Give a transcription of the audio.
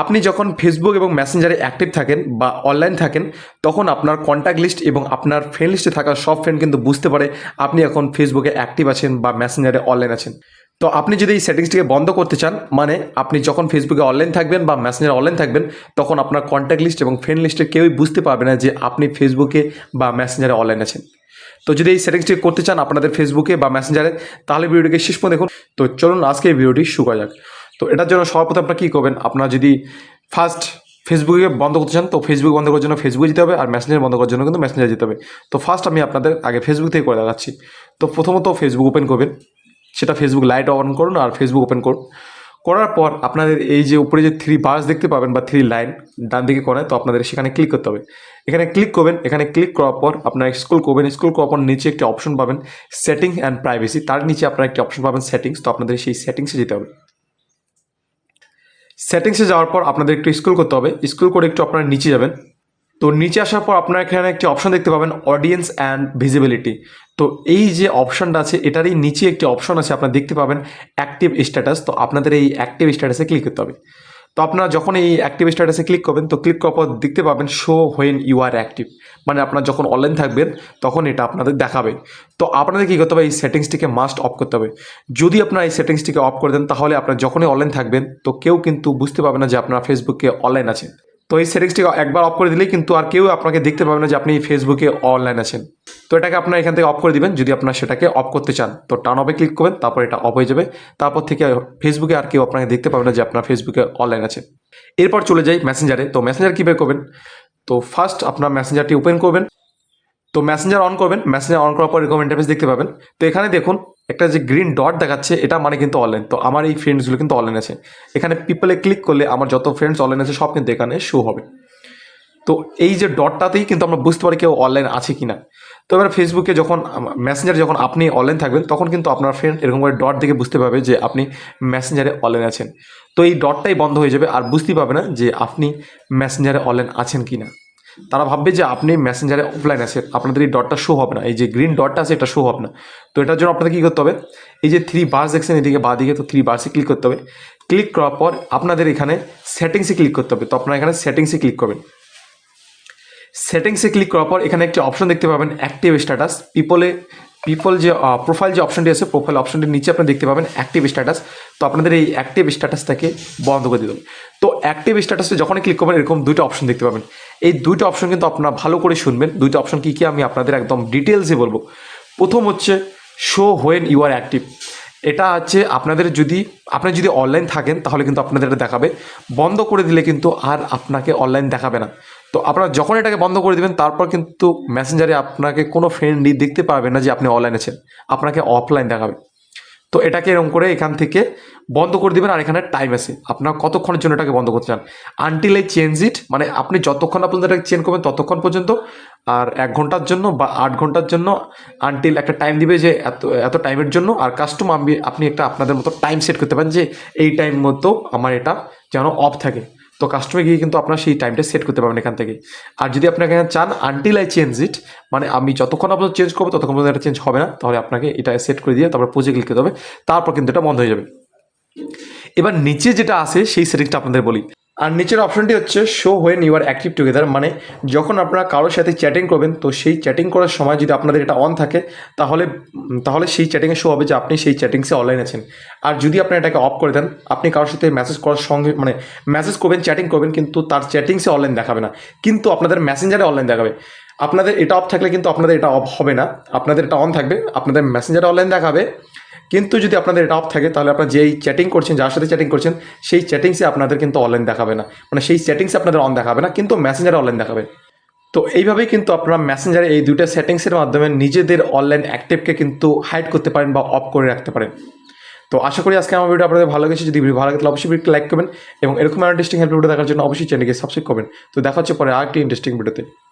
আপনি যখন ফেসবুক এবং মেসেঞ্জারে অ্যাক্টিভ থাকেন বা অনলাইন থাকেন, তখন আপনার কন্ট্যাক্ট লিস্ট এবং আপনার ফ্রেন্ড লিস্টে থাকা সব ফ্রেন্ড কিন্তু বুঝতে পারে আপনি এখন ফেসবুকে অ্যাক্টিভ আছেন বা মেসেঞ্জারে অনলাইন আছেন। তো আপনি যদি এই সেটিংসটিকে বন্ধ করতে চান মানে আপনি যখন ফেসবুকে অনলাইন থাকবেন বা মেসেঞ্জারে অনলাইন থাকবেন, তখন আপনার কন্ট্যাক্ট লিস্ট এবং ফ্রেন্ড লিস্টে কেউই বুঝতে পারবে না যে আপনি ফেসবুকে বা মেসেঞ্জারে অনলাইন আছেন। তো যদি এই সেটিংসটি করতে চান আপনাদের ফেসবুকে বা মেসেঞ্জারে তাহলে ভিডিওটিকে শেষ পর্যন্ত দেখুন। তো চলুন আজকে এই ভিডিওটি শুরু করা যাক। তো এটার জন্য সর্বপ্রথম আপনার কী করবেন? আপনারা যদি ফার্স্ট ফেসবুকে বন্ধ করতে চান, তো ফেসবুক বন্ধ করার জন্য ফেসবুকে যেতে হবে আর মেসেঞ্জার বন্ধ করার জন্য কিন্তু মেসেঞ্জার যেতে হবে। তো ফার্স্ট আমি আপনাদের আগে ফেসবুক থেকে করে দেখাচ্ছি। তো প্রথমত ফেসবুক ওপেন করবেন। সেটা ফেসবুক লাইট অন করুন আর ফেসবুক ওপেন করুন। করার পর আপনাদের এই যে উপরে যে থ্রি বার্স দেখতে পাবেন বা থ্রি লাইন ডান দিকে কোণায় তো আপনাদের সেখানে ক্লিক করতে হবে। এখানে ক্লিক করবেন। এখানে ক্লিক করার পর আপনারা স্কুল করবেন। স্কুল করার পর নিচে একটি অপশন পাবেন সেটিং অ্যান্ড প্রাইভেসি তার নিচে আপনারা একটি অপশন পাবেন সেটিংস তো আপনাদের সেই সেটিংসে যেতে হবে। সেটিংসে যাওয়ার পর আপনাদের একটু স্কুল করতে হবে। স্কুল করে একটু আপনারা নিচে যাবেন। তো নিচে আসার পর আপনারা এখানে একটি অপশন দেখতে পাবেন অডিয়েন্স অ্যান্ড ভিজিবিলিটি তো এই যে অপশনটা আছে, এটারই নিচে একটি অপশন আছে, আপনারা দেখতে পাবেন অ্যাক্টিভ স্ট্যাটাস তো আপনাদের এই অ্যাক্টিভ স্ট্যাটাসে ক্লিক করতে হবে। তো আপনারা যখন এই অ্যাক্টিভ স্ট্যাটাসে ক্লিক করবেন, তো ক্লিক করার পর দেখতে পাবেন show when you are active মানে আপনারা যখন অনলাইন থাকবেন, তখন এটা আপনাদের দেখাবে। তো আপনাদের কী করতে হবে? এই সেটিংসটিকে মাস্ট অফ করতে হবে। যদি আপনারা এই সেটিংসটিকে অফ করে দেন, তাহলে আপনারা যখনই অনলাইন থাকবেন, তো কেউ কিন্তু বুঝতে পারবে না যে আপনারা ফেসবুকে অনলাইন আছেন। তো এই সেটিংসটিকে একবার অফ করে দিলেই কিন্তু আর কেউ আপনাকে দেখতে পাবে না যে আপনি ফেসবুকে অনলাইন আছেন। তো এটাকে আপনার এখান থেকে অফ করে দিবেন। যদি আপনার সেটাকে অফ করতে চান, তো টার্ন অফে ক্লিক করবেন, তারপর এটা অফ হয়ে যাবে। তারপর থেকে ফেসবুকে আর কেউ আপনাকে দেখতে পাবে না যে আপনার ফেসবুকে অনলাইন আছে। এরপর চলে যাই মেসেঞ্জারে তো মেসেঞ্জার কীভাবে করবেন? তো ফার্স্ট আপনার মেসেঞ্জারটি ওপেন করবেন। তো মেসেঞ্জার অন করবেন। মেসেঞ্জার অন করার পর এরকম ইন্টারফেস দেখতে পাবেন। তো এখানে দেখুন, একটা যে গ্রিন ডট দেখাচ্ছে, এটা মানে কিন্তু অনলাইন তো আমার এই ফ্রেন্ডসগুলো কিন্তু অনলাইন আছে। এখানে পিপলে ক্লিক করলে আমার যত ফ্রেন্ডস অনলাইন আছে, সব কিন্তু এখানে শো হবে। তো এই যে ডটটাতেই কিন্তু আমরা বুঝতে পারি কেউ অনলাইন আছে কি না তো এবার ফেসবুকে যখন মেসেঞ্জারে যখন আপনি অনলাইন থাকবেন, তখন কিন্তু আপনার ফ্রেন্ড এরকম করে ডট দেখে বুঝতে পারবে যে আপনি মেসেঞ্জারে অনলাইন আছেন। তো এই ডটটাই বন্ধ হয়ে যাবে, আর বুঝতেই পারবে না যে আপনি মেসেঞ্জারে অনলাইন আছেন কি না তারা ভাববে যে আপনি মেসেঞ্জারে অফলাইন আছেন, আপনাদের এই ডটটা শো হবে না, এই যে গ্রিন ডটটা আছে, এটা শো হবে না। তো এটার জন্য আপনাদের কী করতে হবে, এই যে থ্রি বার্স দেখছেন এদিকে বা দিকে, তো থ্রি বার্সে ক্লিক করতে হবে। ক্লিক করার পর আপনাদের এখানে সেটিংসে ক্লিক করতে হবে। তো আপনারা এখানে সেটিংসে ক্লিক করবেন। সেটিংসে ক্লিক করার পর এখানে একটি অপশন দেখতে পাবেন অ্যাক্টিভ স্ট্যাটাস পিপলে পিপল যে প্রোফাইল যে অপশনটি আছে প্রোফাইল অপশনটির নিচে আপনি দেখতে পাবেন অ্যাক্টিভ স্ট্যাটাস তো আপনাদের এই অ্যাক্টিভ স্ট্যাটাসটাকে বন্ধ করে দিতে হবে তো অ্যাক্টিভ স্ট্যাটাসে যখনই ক্লিক করবেন, এরকম দুইটা অপশন দেখতে পাবেন। এই দুইটা অপশন কিন্তু আপনারা ভালো করে শুনবেন। দুইটা অপশন কী কী আমি আপনাদের একদম ডিটেলসে বলব। প্রথম হচ্ছে show when you are active এটা হচ্ছে আপনাদের যদি, আপনি যদি অনলাইন থাকেন, তাহলে কিন্তু আপনাদের এটা দেখাবে। বন্ধ করে দিলে কিন্তু আর আপনাকে অনলাইন দেখাবে না। তো আপনারা যখন এটাকে বন্ধ করে দেবেন, তারপর কিন্তু মেসেঞ্জারে আপনাকে কোনো ফ্রেন্ডই দেখতে পারবে না যে আপনি অনলাইন আছেন। আপনাকে অফলাইন দেখাবে। তো এটাকে এরকম করে এখান থেকে বন্ধ করে দেবেন, আর এখানে টাইম আছে। আপনার কতক্ষণের জন্য এটাকে বন্ধ করতে চান? আনটিল এই চেঞ্জ ইট মানে আপনি যতক্ষণ পর্যন্ত এটাকে চেঞ্জ করবেন, ততক্ষণ পর্যন্ত, আর এক ঘণ্টার জন্য বা আট ঘণ্টার জন্য আনটিল একটা টাইম দিবে যে এত এত টাইমের জন্য, আর কাস্টম আপনি একটা আপনাদের মতো টাইম সেট করতে পারেন যে এই টাইম মতো আমার এটা যেন অফ থাকে। তো কাস্টমে গিয়ে কিন্তু আপনার সেই টাইমটা সেট করতে পারবেন এখান থেকে। আর যদি আপনাকে চান আনটিল আই চেঞ্জ ইট মানে আমি যতক্ষণ আপনার চেঞ্জ করব, ততক্ষণ পর্যন্ত এটা চেঞ্জ হবে না, তাহলে আপনাকে এটা সেট করে দিয়ে তারপর পুজো ক্লিক করতে হবে, তারপর কিন্তু এটা বন্ধ হয়ে যাবে। এবার নিচে যেটা আছে, সেই সেটিংসটা আপনাদের বলি। আর নিচের অপশনটি হচ্ছে show when you are active together মানে যখন আপনারা কারোর সাথে চ্যাটিং করবেন, তো সেই চ্যাটিং করার সময় যদি আপনাদের এটা অন থাকে, তাহলে তাহলে সেই চ্যাটিংয়ে শো হবে যে আপনি সেই চ্যাটিংসে অনলাইন আছেন। আর যদি আপনি এটাকে অফ করে দেন, আপনি কারোর সাথে মেসেজ করার সঙ্গে মানে মেসেজ করবেন চ্যাটিং করবেন, কিন্তু তার চ্যাটিংসে অনলাইন দেখাবে না। কিন্তু আপনাদের মেসেঞ্জারে অনলাইন দেখাবে। আপনাদের এটা অফ থাকলে কিন্তু আপনাদের এটা অফ হবে না। আপনাদের এটা অন থাকবে, আপনাদের মেসেঞ্জারে অনলাইন দেখাবে। কিন্তু যদি আপনাদের এটা অফ থাকে, তাহলে আপনারা যেই চ্যাটিং করছেন, যার সাথে চ্যাটিং করছেন, সেই চ্যাটিংসে আপনাদের কিন্তু অনলাইন দেখাবে না। মানে সেই চ্যাটিংসে আপনাদের অন দেখাবে না, কিন্তু মেসেঞ্জারে অনলাইন দেখাবে। তো এইভাবেই কিন্তু আপনারা মেসেঞ্জারে এই দুইটা সেটিংসের মাধ্যমে নিজেদের অনলাইন অ্যাক্টিভকে কিন্তু হাইড করতে পারেন বা অফ করে রাখতে পারেন। তো আশা করি আজকে আমার ভিডিও আপনাদের ভালো লেগেছে। যদি ভিডিও ভালো লাগে, তাহলে অবশ্যই ভিডিওটি লাইক করবেন এবং এরকম ইন্টারেস্টিং হেল্প ভিডিও দেখার জন্য অবশ্যই চ্যানেলকে সাবস্ক্রাইব করবেন। তো দেখা হচ্ছে পরে আরেকটি ইন্টারেস্টিং ভিডিওতে